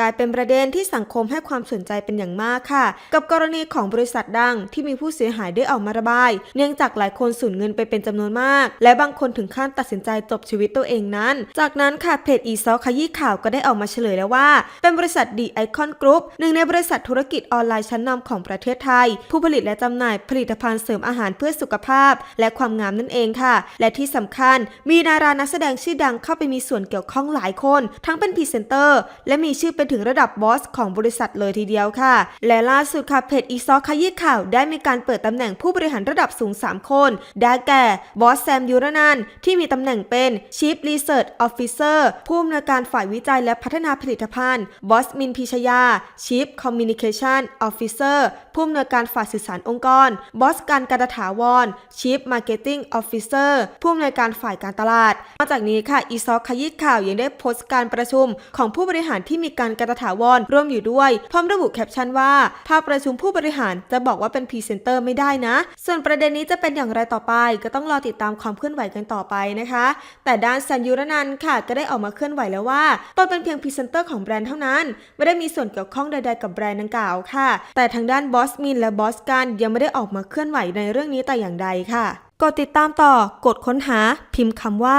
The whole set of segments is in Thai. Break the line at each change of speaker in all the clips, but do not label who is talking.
กลายเป็นประเด็นที่สังคมให้ความสนใจเป็นอย่างมากค่ะ กับกรณีของบริษัทดังที่มีผู้เสียหายได้ออกมาระบาย เนื่องจากหลายคนสูญเงินไปเป็นจำนวนมาก และบางคนถึงขั้นตัดสินใจจบชีวิตตัวเองนั้น จากนั้นค่ะเพจอีซอขยี้ข่าวก็ได้ออกมาเฉลยแล้วว่า เป็นบริษัทดีไอคอนกรุ๊ปหนึ่งในบริษัทธุรกิจออนไลน์ชั้นนำของประเทศไทย ผู้ผลิตและจำหน่ายผลิตภัณฑ์เสริมอาหารเพื่อสุขภาพ และความงามนั่นเองค่ะ และที่สำคัญ มีดารานักแสดงชื่อดังเข้าไปมีส่วนเกี่ยวข้องหลายคน ทั้งเป็นพรีเซนเตอร์ และมีชื่อเป็นถึงระดับบอสของบริษัทเลยทีเดียวค่ะ และล่าสุดค่ะเพจอีซอขยี้ข่าวได้มีการเปิดตำแหน่งผู้บริหารระดับสูง 3 คน ได้แก่บอสแซมยูรนันที่มีตำแหน่งเป็น Chief Research Officer ผู้อำนวยการฝ่ายวิจัยและพัฒนาผลิตภัณฑ์ บอสมินพิชยา Chief Communication Officer ผู้อำนวยการฝ่ายสื่อสารองค์กร บอสการการถาวร Chief Marketing Officer ผู้อำนวยการฝ่ายการตลาด นอกจากนี้ค่ะอีซอขยี้ข่าวยังได้โพสต์การประชุมของผู้บริหารที่มีการการถาวรร่วมอยู่ด้วย พร้อมระบุแคปชั่นว่าภาพประชุมผู้บริหารจะบอกว่าเป็นพรีเซนเตอร์ไม่ได้นะ ส่วนประเด็นนี้จะเป็นอย่างไรต่อไป ก็ต้องรอติดตามความเคลื่อนไหวกันต่อไปนะคะ แต่ด้านแซนยูรนันค่ะก็ได้ออกมาเคลื่อนไหวแล้วว่าตนเป็นเพียงพรีเซนเตอร์ของแบรนด์เท่านั้น ไม่ได้มีส่วนเกี่ยวข้องใดๆกับแบรนด์ดังกล่าวค่ะ แต่ทางด้านบอสมินและบอสกันยังไม่ได้ออกมาเคลื่อนไหวในเรื่องนี้แต่อย่างใดค่ะ กดติดตามต่อกดค้นหาพิมพ์คำว่า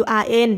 WRN